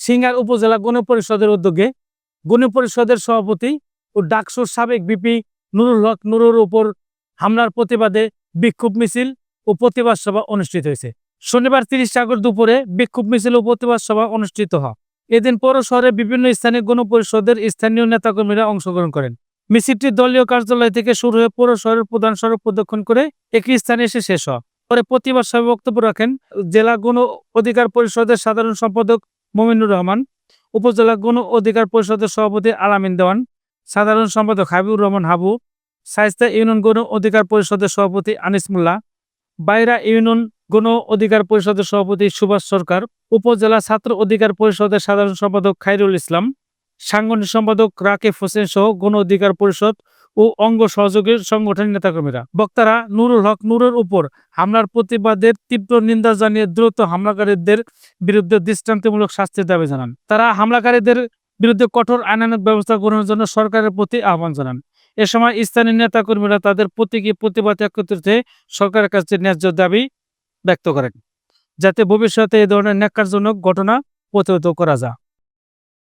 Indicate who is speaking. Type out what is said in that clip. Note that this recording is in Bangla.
Speaker 1: সিঙ্গার উপজেলা গণপরিষদের উদ্যোগে গণপরিষদের সভাপতি ও ডাকসুর সাবেক বিপি নুরুল হক নুরুর উপর হামলার প্রতিবাদে বিক্ষোভ মিছিল ও প্রতিবাদ সভা অনুষ্ঠিত হয়েছে। শনিবার তিরিশ আগস্ট দুপুরে বিক্ষোভ মিছিল ও প্রতিবাদ সভা অনুষ্ঠিত হয়। এদিন পৌর শহরে বিভিন্ন স্থানে গণপরিষদের স্থানীয় নেতাকর্মীরা অংশগ্রহণ করেন। মিছিলটি দলীয় কার্যালয় থেকে শুরু হয়ে পৌর শহরের প্রধান সড়ক প্রদক্ষিণ করে একই স্থানে এসে শেষ হয়। পরে প্রতিবাদ সভায় বক্তব্য রাখেন জেলা গণ অধিকার পরিষদের সাধারণ সম্পাদক মমিনুর রহমান, উপজেলা গণ অধিকার পরিষদের সভাপতি আলামিন দেওয়ান, সাধারণ সম্পাদক হাবিবুর রহমান হাবু, সাইস্তা ইউনিয়ন গণ অধিকার পরিষদের সভাপতি আনিস মোল্লা, বাইরা ইউনিয়ন গণ অধিকার পরিষদের সভাপতি সুভাষ সরকার, উপজেলা ছাত্র অধিকার পরিষদের সাধারণ সম্পাদক খাইরুল ইসলাম, সাংগঠনিক সম্পাদক রাকেব হোসেন সহ গণ অধিকার পরিষদ ও অঙ্গ সহযোগীর সংগঠনের নেতাকর্মীরা। বক্তারা নুরুল হক নুরের উপর হামলার প্রতিবাদের তীব্র নিন্দা জানিয়ে দ্রুত হামলাকারীদের বিরুদ্ধে দৃষ্টান্তমূলক শাস্তির দাবি জানান। তারা হামলাকারীদের বিরুদ্ধে কঠোর আইনানুগ ব্যবস্থা গ্রহণের জন্য সরকারের প্রতি আহ্বান জানান। এ সময় স্থানীয় নেতাকর্মীরা তাদের প্রতীকী প্রতিবাদ একত্রিত হয়ে সরকারের কাছে ন্যায্য দাবি ব্যক্ত করেন, যাতে ভবিষ্যতে এই ধরনের ন্যাক্কারজনক ঘটনা প্রতিহত করা যায়।